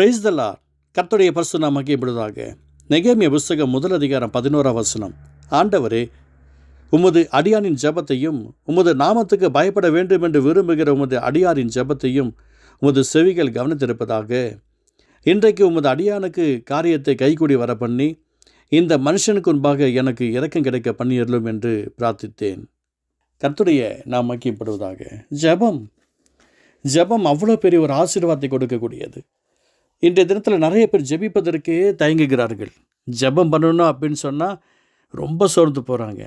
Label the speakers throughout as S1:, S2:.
S1: Price தலா கர்த்தருடைய பரிசு நாம் மகிழ்ப்படுவதாக நெகேமிய புஸ்தகம் முதல் அதிகாரம் பதினோரா வசனம். ஆண்டவரே உமது அடியானின் ஜெபத்தையும் உமது நாமத்துக்கு பயப்பட வேண்டும் என்று விரும்புகிற உமது அடியாரின் ஜெபத்தையும் உமது செவிகள் கவனித்திருப்பதாக. இன்றைக்கு உமது அடியானுக்கு காரியத்தை கைகூடி வர பண்ணி இந்த மனுஷனுக்கு முன்பாக எனக்கு இரக்கம் கிடைக்க பண்ணியறலும் என்று பிரார்த்தித்தேன். கர்த்துடைய நாம் மக்கியப்படுவதாக ஜெபம். ஜெபம் அவ்வளோ பெரிய ஒரு ஆசீர்வாதத்தை கொடுக்கக்கூடியது. இன்றைய தினத்தில் நிறைய பேர் ஜெபிப்பதற்கே தயங்குகிறார்கள். ஜெபம் பண்ணணும் அப்படின்னு சொன்னால் ரொம்ப சோர்ந்து போகிறாங்க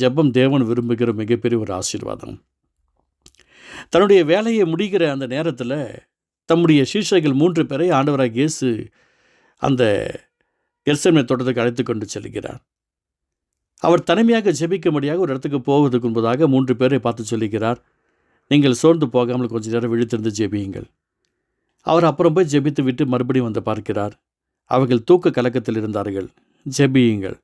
S1: ஜெபம் தேவன் விரும்புகிற மிகப்பெரிய ஒரு ஆசீர்வாதம். தன்னுடைய வேலையை முடிகிற அந்த நேரத்தில் தம்முடைய சீஷர்கள் மூன்று பேரை ஆண்டவராக இயேசு அந்த எர்சமே தோட்டத்துக்கு அழைத்து கொண்டு செல்கிறார். அவர் தனிமையாக ஜெபிக்கும்படியாக ஒரு இடத்துக்கு போவதற்கு முன்பதாக மூன்று பேரை பார்த்து சொல்லுகிறார். நீங்கள் சோர்ந்து போகாமல் கொஞ்ச நேரம் விழித்திருந்து ஜெபியுங்கள். அவர் அப்புறம் போய் ஜெபித்து விட்டு மறுபடியும் வந்து பார்க்கிறார். அவர்கள் தூக்க கலக்கத்தில் இருந்தார்கள். ஜெபியுங்கள்.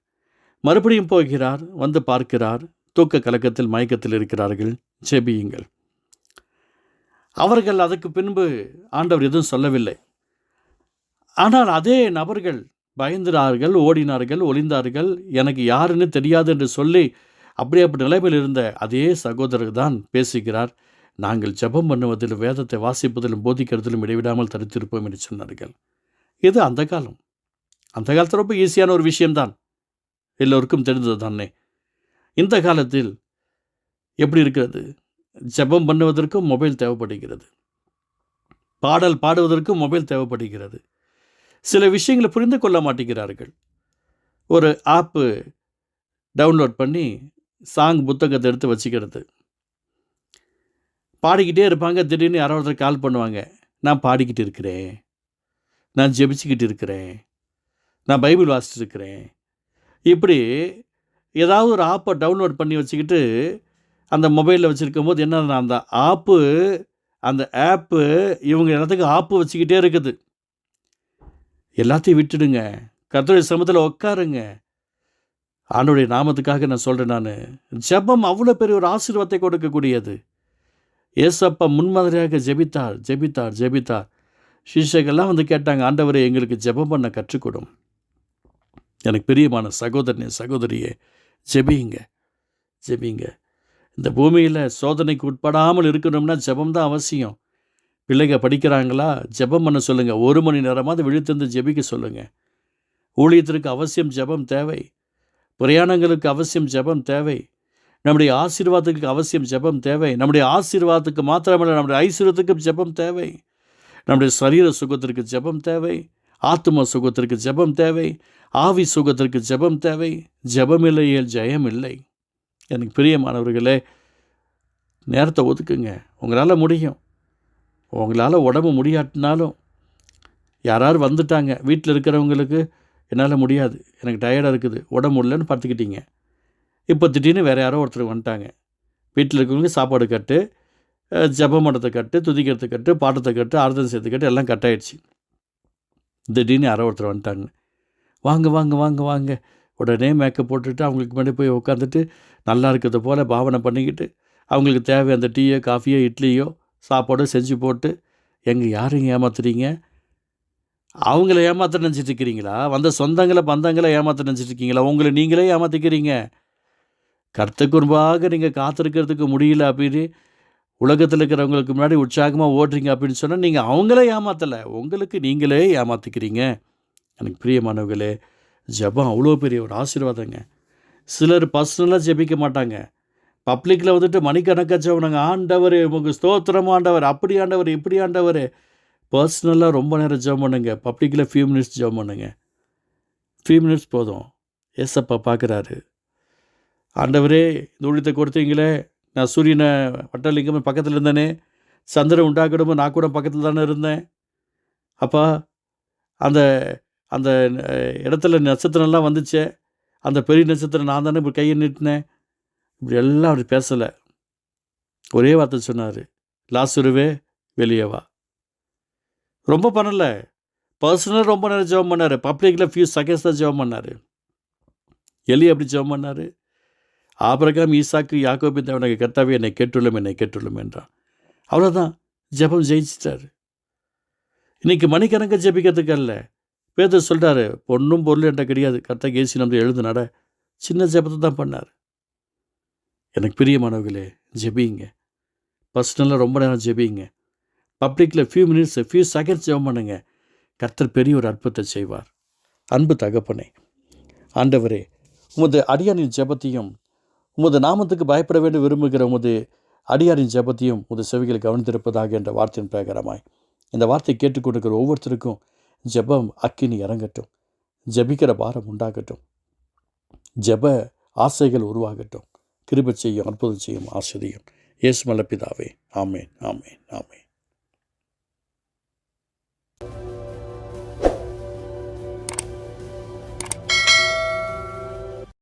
S1: மறுபடியும் போகிறார் வந்து பார்க்கிறார் தூக்க கலக்கத்தில் மயக்கத்தில் இருக்கிறார்கள். ஜெபியுங்கள். அவர்கள் அதுக்கு பின்பு ஆண்டவர் எதுவும் சொல்லவில்லை. ஆனால் அதே நபர்கள் பயந்தார்கள் ஓடினார்கள் ஒளிந்தார்கள். எனக்கு யாருன்னு தெரியாது என்று சொல்லி அப்படியே அப்படி நிலைமையில் இருந்த அதே சகோதரர் தான் பேசுகிறார். நாங்கள் ஜெபம் பண்ணுவதிலும் வேதத்தை வாசிப்பதிலும் போதிக்கிறதிலும் இடைவிடாமல் தடுத்திருப்போம் என்று சொன்னார்கள். இது அந்த காலம். அந்த காலத்தில் ரொம்ப ஈஸியான ஒரு விஷயம்தான். எல்லோருக்கும் தெரிந்தது தானே. இந்த காலத்தில் எப்படி இருக்கிறது? ஜெபம் பண்ணுவதற்கும் மொபைல் தேவைப்படுகிறது. பாடல் பாடுவதற்கும் மொபைல் தேவைப்படுகிறது. சில விஷயங்களை புரிந்து கொள்ள மாட்டேங்கிறார்கள். ஒரு ஆப்பு டவுன்லோட் பண்ணி சாங் புத்தகத்தை எடுத்து வச்சுக்கிறது. பாடிக்கிட்டே இருப்பாங்க. திடீர்னு யாரோ ஒருத்தர் கால் பண்ணுவாங்க. நான் பாடிக்கிட்டு இருக்கிறேன். நான் ஜெபிச்சுக்கிட்டு இருக்கிறேன். நான் பைபிள் வாசிட்டு இருக்கிறேன் இப்படி ஏதாவது ஒரு ஆப்பை டவுன்லோட் பண்ணி வச்சுக்கிட்டு அந்த மொபைலில் வச்சுருக்கும் போது என்ன அந்த ஆப்பு அந்த ஆப்பு இவங்க எல்லாத்துக்கும் ஆப்பு வச்சுக்கிட்டே இருக்குது. எல்லாத்தையும் விட்டுடுங்க. கத்தோடைய சமத்தில் உட்காருங்க ஆண்டோடைய நாமத்துக்காக நான் சொல்கிறேன் நான். ஜெபம் அவ்வளோ பெரிய ஒரு ஆசீர்வாதத்தை கொடுக்கக்கூடியது. ஏசப்பா முன்மாதிரியாக ஜெபித்தார் ஜெபித்தார் ஜெபித்தார். சிஷ்யர்கள்லாம் வந்து கேட்டாங்க ஆண்டவரே எங்களுக்கு ஜெபம் பண்ண கற்றுக்கொடும். எனக்கு பிரியமான சகோதரனே சகோதரியே ஜெபியுங்க ஜெபிங்க இந்த பூமியில் சோதனைக்கு உட்படாமல் இருக்கணும்னா ஜெபம் தான் அவசியம். பிள்ளைங்க படிக்கிறாங்களா? ஜெபம் பண்ண சொல்லுங்கள் ஒரு மணி நேரமாவது விழித்திருந்து ஜெபிக்க சொல்லுங்கள் ஊழியத்திற்கு அவசியம் ஜெபம் தேவை. பிரயாணங்களுக்கு அவசியம் ஜெபம் தேவை. நம்முடைய ஆசீர்வாதத்துக்கு அவசியம் ஜெபம் தேவை. நம்முடைய ஆசீர்வாதத்துக்கு மாத்திரமல்ல நம்முடைய ஐஸ்வர்யத்துக்கும் ஜெபம் தேவை. நம்முடைய சரீர சுகத்திற்கு ஜெபம் தேவை. ஆத்ம சுகத்திற்கு ஜெபம் தேவை. ஆவி சுகத்திற்கு ஜெபம் தேவை. ஜெபம் ஜெயம் இல்லை எனக்கு பிரியமானவர்களே நேரத்தை ஒதுக்குங்க. உங்களால் முடியும். உங்களால் உடம்பு முடியாட்டினாலும் யாராவது வந்துட்டாங்க வீட்டில் இருக்கிறவங்களுக்கு என்னால் முடியாது. எனக்கு டயர்டாக இருக்குது. உடம்பு இல்லைன்னு பார்த்துக்கிட்டீங்க இப்போ திடீர்னு வேறு யாரோ ஒருத்தர் வந்துட்டாங்க. வீட்டில் இருக்கிறவங்க சாப்பாடு கட்டு அஹ், மடத்தை கட்டு துதிக்கிறதை கட்டு பாட்டத்தை கட்டு ஆர்தம் சேர்த்து கட்டு எல்லாம் கட் ஆகிடுச்சு திடீர்னு யாரோ ஒருத்தர் வந்துட்டாங்க. வாங்க வாங்க வாங்க வாங்க. உடனே மேக்கப் போட்டுட்டு அவங்களுக்கு முன்னாடி போய் உட்காந்துட்டு நல்லா இருக்கிறது போல் பாவனை பண்ணிக்கிட்டு அவங்களுக்கு தேவை அந்த டீயோ காஃபியோ இட்லியோ சாப்பாடோ செஞ்சு போட்டு எங்கே யாருங்க ஏமாத்துறீங்க? அவங்கள ஏமாத்த நினச்சிட்டு இருக்கிறீங்களா? வந்த சொந்தங்களை பந்தங்களை ஏமாத்த நினச்சிட்டு இருக்கீங்களா? உங்களை நீங்களே ஏமாற்றிக்கிறீங்க கர்த்தக்கு நீங்கள் காத்திருக்கிறதுக்கு முடியல அப்படின்னு உலகத்தில் இருக்கிறவங்களுக்கு முன்னாடி உற்சாகமாக ஓடுறீங்க அப்படின்னு சொன்னால் நீங்கள் அவங்களே ஏமாற்றலை உங்களுக்கு நீங்களே ஏமாத்திக்கிறீங்க. எனக்கு பிரியமானவர்களே ஜெபம் அவ்வளோ பெரிய ஒரு ஆசீர்வாதங்க. சிலர் பர்சனலாக ஜெபிக்க மாட்டாங்க. பப்ளிக்கில் வந்துட்டு மணிக்கணக்காக ஜெபனாங்க ஆண்டவர் உங்கள் ஸ்தோத்திரம் ஆண்டவர். அப்படி ஆண்டவர் இப்படி ஆண்டவர். பர்சனலாக ரொம்ப நேரம் ஜெபம் பண்ணுங்க. பப்ளிக்கில் ஃபியூ மினிட்ஸ் ஜெபம் பண்ணுங்க. ஃபியூ மினிட்ஸ் போதும். ஏசப்பா பார்க்குறாரு ஆண்டவரே இந்த ஊழியத்தை கொடுத்தீங்களே நான் சூரியனை வட்டலிங்கம் பக்கத்தில் இருந்தேனே சந்திரன் உண்டாக்கணுமோ நான் கூட பக்கத்தில் தானே இருந்தேன். அப்பா அந்த அந்த இடத்துல நட்சத்திரம்லாம் வந்துச்சே அந்த பெரிய நட்சத்திரம் நான் தானே இப்படி கையை நீட்டினேன். இப்படி எல்லாம் அப்படி பேசலை. ஒரே வார்த்தை சொன்னார் லாசுருவே வெளியேவா ரொம்ப பண்ணலை. பர்சனலாக ரொம்ப நேரம் ஜெபம் பண்ணார். பப்ளிக்கில் ஃபியூ செகண்ட்ஸ் தான் ஜெபம் பண்ணார். எலி அப்படி ஜெபம் பண்ணார். ஆபிரகாம் ஈசாக்கு யாக்கோபி தேவனுக்கு கர்த்தாவே என்னை கேட்டுள்ளும் என்னை கேட்டுள்ளும் என்றான். அவ்வளோதான் ஜெபம் ஜெயிச்சிட்டாரு. இன்னைக்கு மணிக்கணக்க ஜபிக்கிறதுக்கு அல்ல. பேதர் சொல்கிறாரு பொண்ணும் பொருள் என்கிட்ட கிடையாது. கர்த்தா ஏசி நம்ம எழுது நட. சின்ன ஜெபத்தை தான் பண்ணார். எனக்கு பிரியமானவர்களே ஜெபிங்க. பர்சனலாக ரொம்ப நேரம் ஜெபிங்க. பப்ளிக்கில் ஃபியூ மினிட்ஸ் ஃபியூ செகண்ட்ஸ் ஜெபம் பண்ணுங்க. கர்த்தர் பெரிய ஒரு அற்புதத்தை செய்வார். அன்பு தகப்பனே ஆண்டவரே உமது அடியானின் ஜெபத்தையும் உமது நாமத்துக்கு பயப்பட வேண்டும் விரும்புகிற உமது அடியாரின் ஜெபத்தையும் உமது செவிகள் கவனித்திருப்பதாக என்ற வார்த்தையின் பிரகாரமாய். இந்த வார்த்தை கேட்டுக்கொண்டிருக்கிற ஒவ்வொருத்தருக்கும் ஜெபம் அக்கினி இறங்கட்டும். ஜெபிக்கிற பாரம் உண்டாகட்டும். ஜெப ஆசைகள் உருவாகட்டும். கிருப செய்யும் அற்புதம் செய்யும் ஆசிரியம். இயேசு மலப்பிதாவே ஆமேன் ஆமேன் ஆமேன்.